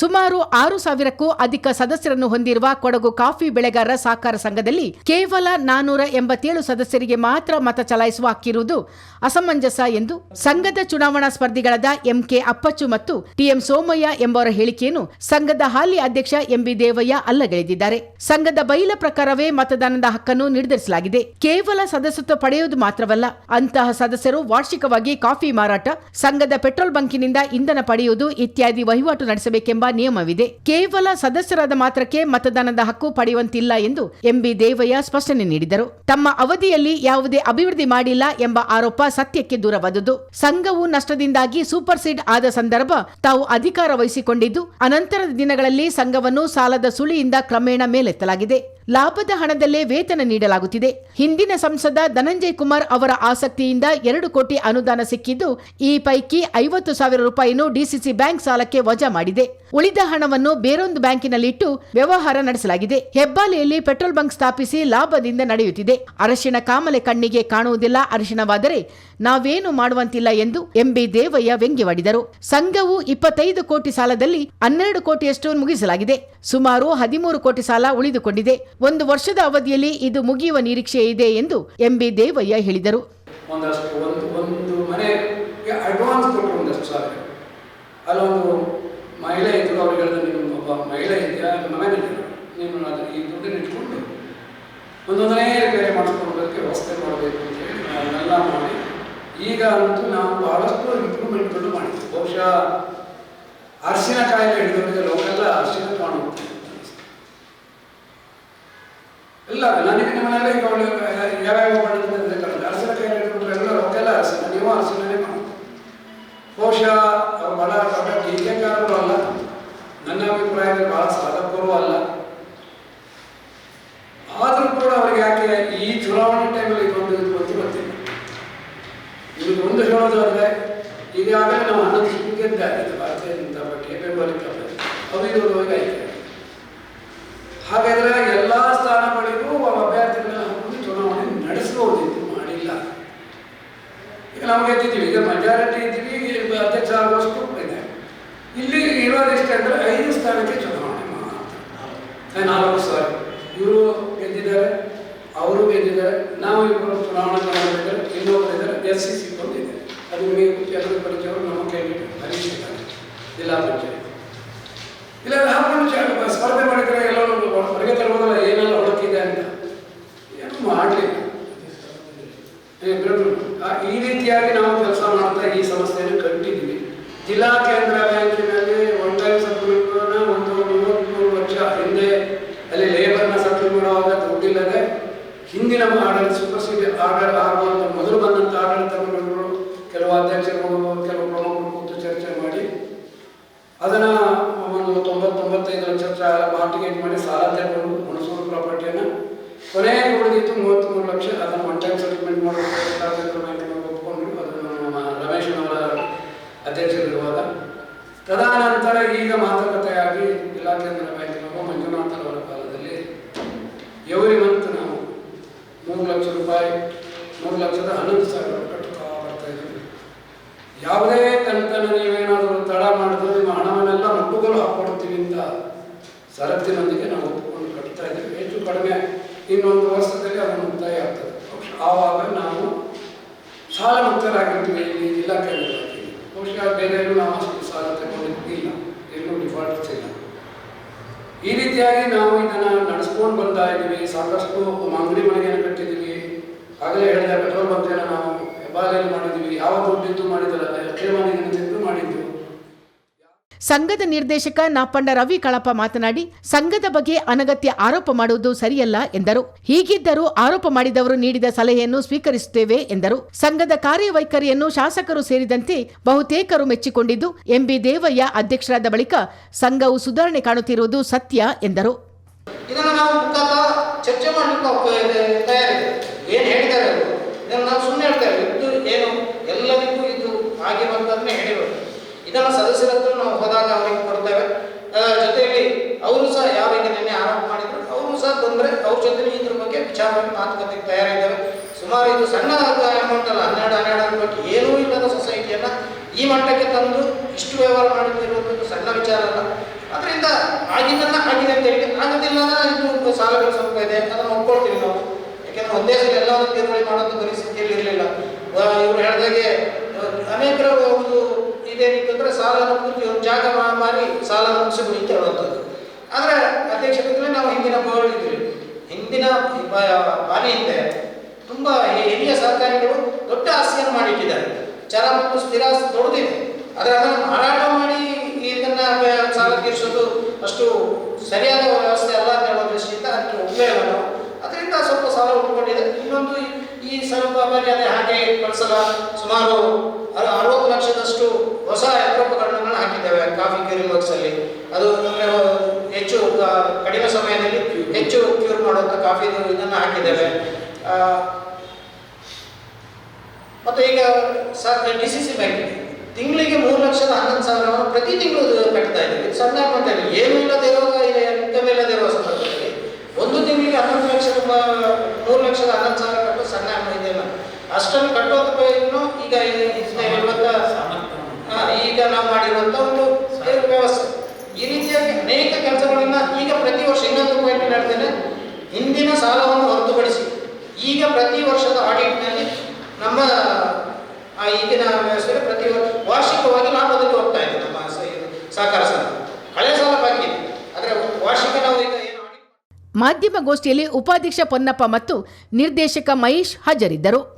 ಸುಮಾರು ಆರು ಸಾವಿರಕ್ಕೂ ಅಧಿಕ ಸದಸ್ಯರನ್ನು ಹೊಂದಿರುವ ಕೊಡಗು ಕಾಫಿ ಬೆಳೆಗಾರರ ಸಹಕಾರ ಸಂಘದಲ್ಲಿ ಕೇವಲ ನಾನೂರ ಎಂಬತ್ತೇಳು ಸದಸ್ಯರಿಗೆ ಮಾತ್ರ ಮತ ಚಲಾಯಿಸುವ ಹಕ್ಕಿರುವುದು ಅಸಮಂಜಸ ಎಂದು ಸಂಘದ ಚುನಾವಣಾ ಸ್ಪರ್ಧಿಗಳಾದ ಎಂಕೆ ಅಪ್ಪಚ್ಚು ಮತ್ತು ಟಿಎಂ ಸೋಮಯ್ಯ ಎಂಬವರ ಹೇಳಿಕೆಯನ್ನು ಸಂಘದ ಹಾಲಿ ಅಧ್ಯಕ್ಷ ಎಂಬಿ ದೇವಯ್ಯ ಅಲ್ಲಗೆಳೆದಿದ್ದಾರೆ. ಸಂಘದ ಬೈಲ ಪ್ರಕಾರವೇ ಮತದಾನದ ಹಕ್ಕನ್ನು ನಿರ್ಧರಿಸಲಾಗಿದೆ. ಕೇವಲ ಸದಸ್ಯತ್ವ ಪಡೆಯುವುದು ಮಾತ್ರವಲ್ಲ, ಅಂತಹ ಸದಸ್ಯರು ವಾರ್ಷಿಕವಾಗಿ ಕಾಫಿ ಮಾರಾಟ, ಸಂಘದ ಪೆಟ್ರೋಲ್ ಬಂಕಿನಿಂದ ಇಂಧನ ಪಡೆಯುವುದು ಇತ್ಯಾದಿ ವಹಿವಾಟು ನಡೆಸಬೇಕೆಂಬ ನಿಯಮವಿದೆ. ಕೇವಲ ಸದಸ್ಯರಾದ ಮಾತ್ರಕ್ಕೆ ಮತದಾನದ ಹಕ್ಕು ಪಡೆಯುವಂತಿಲ್ಲ ಎಂದು ಎಂಬಿ ದೇವಯ್ಯ ಸ್ಪಷ್ಟನೆ ನೀಡಿದರು. ತಮ್ಮ ಅವಧಿಯಲ್ಲಿ ಯಾವುದೇ ಅಭಿವೃದ್ಧಿ ಮಾಡಿಲ್ಲ ಎಂಬ ಆರೋಪ ಸತ್ಯಕ್ಕೆ ದೂರವಾದುದು ಸಂಘವು ನಷ್ಟದಿಂದಾಗಿ ಸೂಪರ್ ಸೀಡ್ ಆದ ಸಂದರ್ಭ ತಾವು ಅಧಿಕಾರ ವಹಿಸಿಕೊಂಡಿದ್ದು, ಅನಂತರದ ದಿನಗಳಲ್ಲಿ ಸಂಘವನ್ನು ಸಾಲದ ಸುಳಿಯಿಂದ ಕ್ರಮೇಣ ಮೇಲೆತ್ತಲಾಗಿದೆ. ಲಾಭದ ಹಣದಲ್ಲೇ ವೇತನ ನೀಡಲಾಗುತ್ತಿದೆ. ಹಿಂದಿನ ಸಂಸದ ಧನಂಜಯ್ ಕುಮಾರ್ ಅವರ ಆಸಕ್ತಿಯಿಂದ ಎರಡು ಕೋಟಿ ಅನುದಾನ ಸಿಕ್ಕಿದ್ದು, ಈ ಪೈಕಿ ಐವತ್ತು ಸಾವಿರ ರೂಪಾಯಿಯನ್ನು ಡಿಸಿಸಿ ಬ್ಯಾಂಕ್ ಸಾಲಕ್ಕೆ ವಜಾ ಮಾಡಿದೆ. ಉಳಿದ ಹಣವನ್ನು ಬೇರೊಂದು ಬ್ಯಾಂಕಿನಲ್ಲಿಟ್ಟು ವ್ಯವಹಾರ ನಡೆಸಲಾಗಿದೆ. ಹೆಬ್ಬಾಲೆಯಲ್ಲಿ ಪೆಟ್ರೋಲ್ ಬಂಕ್ ಸ್ಥಾಪಿಸಿ ಲಾಭದಿಂದ ನಡೆಯುತ್ತಿದೆ. ಅರಶಿನ ಕಾಮಲೆ ಕಣ್ಣಿಗೆ ಕಾಣುವುದಿಲ್ಲ. ಅರಿಶಿಣವಾದರೆ ನಾವೇನು ಮಾಡುವಂತಿಲ್ಲ ಎಂದು ಎಂಬಿ ದೇವಯ್ಯ ವ್ಯಂಗ್ಯವಾಡಿದರು. ಸಂಘವು ಇಪ್ಪತ್ತೈದು ಕೋಟಿ ಸಾಲದಲ್ಲಿ ಹನ್ನೆರಡು ಕೋಟಿಯಷ್ಟು ಮುಗಿಸಲಾಗಿದೆ. ಸುಮಾರು ಹದಿಮೂರು ಕೋಟಿ ಸಾಲ ಉಳಿದುಕೊಂಡಿದೆ. ಒಂದು ವರ್ಷದ ಅವಧಿಯಲ್ಲಿ ಇದು ಮುಗಿಯುವ ನಿರೀಕ್ಷೆ ಇದೆ ಎಂದು ಎಂಬಿ ದೇವಯ್ಯ ಹೇಳಿದರು. ಒಂದೊಂದನೇ ಬೇರೆ ಮಾಡಿಸ್ಕೊಳ್ಳೋದಕ್ಕೆ ವ್ಯವಸ್ಥೆ ಮಾಡಬೇಕು ಅಂತ ಹೇಳಿ ಅದನ್ನೆಲ್ಲ ಮಾಡಿ ಈಗ ಅಂತೂ ನಾವು ಬಹಳಷ್ಟು ಇಂಪ್ರೂವ್ಮೆಂಟ್ಗಳು ಮಾಡಿದ್ವಿ. ಬಹುಶಃ ಅರಸಿನ ಕಾಯಿಲೆ ಹಿಡಿದವರಿಗೆ ಲೋಕೆಲ್ಲ ಅರಿಶಿನ ಕಾಣು ಇಲ್ಲ ನನಗೆ ಮನೆಯಲ್ಲ ಈಗ ಯಾವ್ಯಾವ ಬಣ್ಣದ ಅರಸಿನ ಕೈ ಹಿಡಿದುಕೊಂಡ್ರೆ ಎಲ್ಲ ರೊಕ್ಕೆಲ್ಲ ಅರಸಿನ ನೀವು ಅರಸಿನೇ ಮಾಡಿ ಬಹುಶಃ ಅವ್ರು ಬಹಳ ದೊಡ್ಡ ಟೀಕೆಕಾರರು ಅಲ್ಲ ನನ್ನ ಅಭಿಪ್ರಾಯದಲ್ಲಿ ಬಹಳ ಸಾಧಕರು ಅಲ್ಲ ಆದರೂ ಕೂಡ ಅವ್ರಿಗೆ ಯಾಕೆ ಈ ಚುನಾವಣೆ ಟೈಮಲ್ಲಿ ಇದೊಂದು ಇದು ಬಂತು ಗೊತ್ತಿಲ್ಲ ಇದು ಒಂದು ಹೇಳೋದಾದ್ರೆ ಈಗಾಗಲೇ ನಾವು ಅನ್ನೋದು ಸೀಟ್ ಆಗಿದೆ, ಭಾರತೀಯ ಜನತಾ ಪಾರ್ಟಿಯ ಬೆಂಬಲಿತ. ಅವಿರೋಧವಾಗಿ ಆಯ್ಕೆ ಹಾಗಾದ್ರೆ ಎಲ್ಲ ಸ್ಥಾನಗಳಿಗೂ ಅಭ್ಯರ್ಥಿಗಳನ್ನ ಹಾಕೊಂಡು ಚುನಾವಣೆ ನಡೆಸಬಹುದಿತ್ತು ಮಾಡಿಲ್ಲ. ಈಗ ನಾವು ಗೆದ್ದಿದ್ದೀವಿ, ಈಗ ಮೆಜಾರಿಟಿ ಇದ್ದೀವಿ ಅಧ್ಯಕ್ಷ ಆಗುವಷ್ಟು ಇದೆ ಇಲ್ಲಿ ಇರೋದೆಷ್ಟೇ ಅಂದರೆ ಐದು ಸ್ಥಾನಕ್ಕೆ ಚುನಾವಣೆ ಮಾತ್ರ. ನಾಲ್ಕು ಸಾರಿ. ಇವರು ಗೆದ್ದಿದ್ದಾರೆ, ಅವರು ಗೆದ್ದಿದ್ದಾರೆ, ನಾವು ಇಬ್ಬರು ಚುನಾವಣೆ ಇದ್ದಾರೆ, ಎಸ್ ಸಿ ಸಿ ಬಂದಿದೆ ಅದು ನಿಮಗೆ ಪರಿಚಯವರು ನಮ್ಮ ಕೈಲಿ ಹರೀಶ್ ಇದ್ದಾರೆ ಜಿಲ್ಲಾ ಪಂಚಾಯತ್ ಇಲ್ಲ ಹಾಕೊಂಡು ಸ್ಪರ್ಧೆ ಮಾಡಿದ್ರೆ ಎಲ್ಲ ಹೊರಗೆ ತರುವುದಲ್ಲ ಏನೆಲ್ಲ ಹೊಡಕಿದೆ ಅಂತ. ಏನು ಮಾಡಲಿಲ್ಲ. ಈ ರೀತಿಯಾಗಿ ನಾವು ಕೆಲಸ ಮಾಡ್ತಾ ಈ ಸಮಸ್ಯೆಯನ್ನು ಕಂಡಿದ್ದೀವಿ. ಜಿಲ್ಲಾ ಕೇಂದ್ರ ಬ್ಯಾಂಕಿನಲ್ಲಿ ಒನ್ ಟೈಮ್ ಸಪ್ಲಿಮೆಂಟ್ನ ಒಂದು ಮೂವತ್ತ್ಮೂರು ವರ್ಷ ಹಿಂದೆ ಅಲ್ಲಿ ಲೇಬರ್ನ ಸೆಟಲ್ ಮಾಡುವಾಗ ದುಡ್ಡಿಲ್ಲದೆ ಹಿಂದಿನ ಆಡಳಿತ ಸುಪ್ರಸಿದ್ಧ ಆಡಳಿತ ಆಗುವಂಥ ಮೊದಲು ಬಂದಂಥ ಆಡಳಿತ ಕೆಲವು ಅಧ್ಯಕ್ಷರು, ಕೆಲವು ಅದನ್ನ ಒಂದು ತೊಂಬತ್ತೊಂಬತ್ತೈದು ಲಕ್ಷ ಮಾರ್ಟಿಗೇಟ್ ಮಾಡಿ ಸಾಲ ತೆಗೆದು ಹುಣಸೂರು ಪ್ರಾಪರ್ಟಿಯನ್ನು ಕೊನೆಗೆ ಉಳಿದಿತ್ತು ಮೂವತ್ತ್ಮೂರು ಲಕ್ಷ ಅದನ್ನು ಒನ್ ಟೈಮ್ ಸೆಟಲ್ಮೆಂಟ್ ಮಾಡಬೇಕು ಬ್ಯಾಂಕಿನ ಒಪ್ಕೊಂಡು ಅದನ್ನು ನಮ್ಮ ರಮೇಶ್ ಅವರ ಅಧ್ಯಕ್ಷರಿರುವಾಗ. ತದಾನಂತರ ಈಗ ಮಾತುಕತೆಯಾಗಿ ಕೇಂದ್ರ ಬ್ಯಾಂಕಿನವರು ಮಂಜುನಾಥ್ ಅವರ ಕಾಲದಲ್ಲಿ ಎವರಿ ಮಂತ್ ನಾವು ಮೂರು ಲಕ್ಷ ರೂಪಾಯಿ, ಮೂರು ಲಕ್ಷದ ಹನ್ನೊಂದು ಸಾವಿರ ಕಟ್ಟುತ್ತಾ ಬರ್ತಾ ಇದ್ದೀವಿ ಯಾವುದೇ ಷರತ್ತಿನೊಂದಿಗೆ ನಾವು ಒಪ್ಪಿಕೊಂಡು ಕಟ್ತಾ ಇದ್ದೀವಿ. ಹೆಚ್ಚು ಕಡಿಮೆ ಇನ್ನೊಂದು ವರ್ಷದಲ್ಲಿ ಅದು ಮುಕ್ತಾಯ ಆಗ್ತದೆ. ಬಹುಶಃ ಆವಾಗ ನಾವು ಸಾಲ ಮುಕ್ತರಾಗಿರ್ತೀವಿ ಇಲ್ಲಿ ಇಲಾಖೆಯಲ್ಲಿ ಬಹುಶಃ ಬೇರೆ ನಾವು ಅಷ್ಟು ಸಾಲ ತಗೊಂಡಿಲ್ಲ ಎಲ್ಲೂ ಡಿಫಾಲ್ಟ್ಸ್ ಇಲ್ಲ. ಈ ರೀತಿಯಾಗಿ ನಾವು ಇದನ್ನು ನಡೆಸ್ಕೊಂಡು ಬರ್ತಾ ಇದ್ದೀವಿ. ಸಾಕಷ್ಟು ಅಂಗಡಿ ಮನೆಯನ್ನು ಕಟ್ಟಿದ್ದೀವಿ. ಆಗಲೇ ಹೇಳಿದ ಪೆಟ್ರೋಲ್ ಬಂಕ್ ನಾವು ಹೆಬ್ಬಾಲೆಯಲ್ಲಿ ಮಾಡಿದ್ದೀವಿ. ಯಾವ ದುಡ್ಡಿದ್ದು ಮಾಡಿದಲ್ಲ ಕ್ಷೇಮ ಮಾಡಿದ್ದು ಸಂಘದ ನಿರ್ದೇಶಕ ನಾಪಂಡ ರವಿ ಕಳಪ ಮಾತನಾಡಿ, ಸಂಘದ ಬಗ್ಗೆ ಅನಗತ್ಯ ಆರೋಪ ಮಾಡುವುದು ಸರಿಯಲ್ಲ ಎಂದರು. ಹೀಗಿದ್ದರೂ ಆರೋಪ ಮಾಡಿದವರು ನೀಡಿದ ಸಲಹೆಯನ್ನು ಸ್ವೀಕರಿಸುತ್ತೇವೆ ಎಂದರು. ಸಂಘದ ಕಾರ್ಯವೈಖರಿಯನ್ನು ಶಾಸಕರು ಸೇರಿದಂತೆ ಬಹುತೇಕರು ಮೆಚ್ಚಿಕೊಂಡಿದ್ದು, ಎಂಬಿ ದೇವಯ್ಯ ಅಧ್ಯಕ್ಷರಾದ ಬಳಿಕ ಸಂಘವು ಸುಧಾರಣೆ ಕಾಣುತ್ತಿರುವುದು ಸತ್ಯ ಎಂದರು. ಆಗಿರುವಂತನ್ನೇ ಹೇಳಿರೋದು. ಇದನ್ನು ಸದಸ್ಯರ ಹತ್ರ ನಾವು ಹೋದಾಗ ಅವರಿಗೆ ಕೊಡ್ತೇವೆ. ಜೊತೆಯಲ್ಲಿ ಅವರು ಸಹ ಯಾವ ರೀತಿ ನಿನ್ನೆ ಆರೋಪ ಮಾಡಿದ್ರು, ಅವರು ಸಹ ತೊಂದರೆ, ಅವ್ರ ಜೊತೆ ಇದ್ರ ಬಗ್ಗೆ ವಿಚಾರವಾಗಿ ಮಾತುಕತೆಗೆ ತಯಾರಿದ್ದೇವೆ. ಸುಮಾರು ಇದು ಸಣ್ಣ ಅಮೌಂಟ್ ಅಲ್ಲ ಹನ್ನೆರಡು ಹನ್ನೆರಡು ಕೋಟಿ ಏನೂ ಇಲ್ಲದ ಸೊಸೈಟಿಯನ್ನು ಈ ಮಟ್ಟಕ್ಕೆ ತಂದು ಇಷ್ಟು ವ್ಯವಹಾರ ಮಾಡುತ್ತಿರುವಂಥದ್ದು ಸಣ್ಣ ವಿಚಾರ ಅಲ್ಲ. ಅದರಿಂದ ಆಗಿದ್ದನ್ನ ಆಗಿದೆ ಅಂತ ಹೇಳಿ, ಆಗೋದಿಲ್ಲ ಇದು ಸಾಲಗಳು ಸ್ವಲ್ಪ ಇದೆ ಅದನ್ನು ಒಪ್ಕೊಳ್ತೀವಿ ನಾವು. ಯಾಕೆಂದ್ರೆ ಒಂದೇ ಸಲ ಎಲ್ಲವನ್ನು ತೀರ್ಮಾನ ಮಾಡೋದು ಪರಿಸ್ಥಿತಿಯಲ್ಲಿ ಇರಲಿಲ್ಲ. ಇವರು ಹೇಳಿದಾಗೆ, ಅನೇಕರ ಸಾಲನ ಪೂರ್ತಿ ಒಂದು ಜಾಗ ಮಾಡಿ ಸಾಲ ಮುಗಿಸಿಬಿಡಿ ಅಂತ ಹೇಳುವಂಥದ್ದು ಆದರೆ ಅಧ್ಯಕ್ಷರಲ್ಲಿ ನಾವು ಹಿಂದಿನ ಬೋರ್ಡ್ ಇದ್ವಿ ಹಿಂದಿನ ಬಾರಿ ಹಿಂದೆ ತುಂಬ ಹಿರಿಯ ಸಹಕಾರಿಗಳು ದೊಡ್ಡ ಆಸ್ತಿಯನ್ನು ಮಾಡಿಟ್ಟಿದ್ದಾರೆ. ಚರ ಮತ್ತು ಸ್ಥಿರ ಆಸ್ತಿ ದೊಡ್ಡದಿದೆ. ಆದರೆ ಅದನ್ನು ಮಾರಾಟ ಮಾಡಿ ಇದನ್ನ ಸಾಲ ತೀರಿಸೋದು ಅಷ್ಟು ಸರಿಯಾದ ವ್ಯವಸ್ಥೆ ಅಲ್ಲ ಅಂತ ಹೇಳೋ ದೃಷ್ಟಿಯಿಂದ ಅದಕ್ಕೆ ಒಪ್ಪಲೇ ಅದರಿಂದ ಸ್ವಲ್ಪ ಸಾಲ ಇನ್ನೊಂದು ಈ- ಸ್ವರೂಪ ಮರ್ಯಾದೆ ಹಾಗೆ ಕಳಿಸಲ ಸುಮಾರು ಅರ- ಅರವತ್ತು ಲಕ್ಷದಷ್ಟು ಹೊಸ ಯಂತ್ರೋಪಕರಣಗಳನ್ನ ಹಾಕಿದ್ದೇವೆ ಕಾಫಿ ಕ್ಯೂರಿಂಗ್ ವರ್ಕ್ಸ್ ಅಲ್ಲಿ ಅದು ಹೆಚ್ಚು ಕಡಿಮೆ ಸಮಯದಲ್ಲಿ ಹೆಚ್ಚು ಕ್ಯೂರ್ ಮಾಡುವಂಥ ಕಾಫಿ ಇದನ್ನ ಹಾಕಿದ್ದೇವೆ. ಮತ್ತು ಈಗ ಡಿ ಸಿ ಸಿ ಬ್ಯಾಂಕ್. ತಿಂಗಳಿಗೆ ಮೂರು ಲಕ್ಷದ ಹನ್ನೊಂದು ಸಾವಿರವನ್ನು ಪ್ರತಿ ತಿಂಗಳು ಕಟ್ತಾ ಇದ್ದೀವಿ. ಇದು ಸಣ್ಣ ಏನು ಇಲ್ಲದೆ ಇರುವಾಗ ಇನ್ಕಮ್ ಇಲ್ಲದೆ ಇರುವ ಸಂದರ್ಭದಲ್ಲಿ ಒಂದು ತಿಂಗಳಿಗೆ ಹನ್ನೊಂದು ಲಕ್ಷ ರೂಪಾಯಿ ಮೂರು ಲಕ್ಷದ ಹನ್ನೊಂದು ಸಾವಿರ ಕಟ್ಟೋ ಸಣ್ಣ ಅಮೌಂಟ್ ಇದೆಯಲ್ಲ ಅಷ್ಟನ್ನು ಕಟ್ಟೋದು ಬದಲು ಈಗ ಇವತ್ತ ಆ, ಮಾಡಿರುವಂತ ಒಂದು ವ್ಯವಸ್ಥೆ. ಈ ರೀತಿಯಾಗಿ ಅನೇಕ ಕೆಲಸಗಳನ್ನ ಈಗ ಪ್ರತಿ ವರ್ಷ ಇನ್ನೊಂದು ಪಾಯಿಂಟ್ ಹೇಳ್ತೇನೆ. ಹಿಂದಿನ ಸಾಲವನ್ನು ಹೊರತುಪಡಿಸಿ ಈಗ ಪ್ರತಿ ವರ್ಷದ ಆಡಿಟ್ನಲ್ಲಿ ನಮ್ಮ, ಆ ಈಗಿನ ವ್ಯವಸ್ಥೆ ಪ್ರತಿ ವರ್ಷ ವಾರ್ಷಿಕವಾಗಿ ಲಾಭದಲ್ಲಿ ಹೋಗ್ತಾ ಇದೆ ನಮ್ಮ ಸಹಕಾರ ಸಂಘ. ಹಳೆ ಸಾಲ ಬಾಕಿ ಇದೆ. ಆದರೆ ವಾರ್ಷಿಕ ನಾವು ಈಗ ಮಾಧ್ಯಮಗೋಷ್ಠಿಯಲ್ಲಿ ಉಪಾಧ್ಯಕ್ಷ ಪೊನ್ನಪ್ಪ ಮತ್ತು ನಿರ್ದೇಶಕ ಮಹೇಶ್ ಹಾಜರಿದ್ದರು.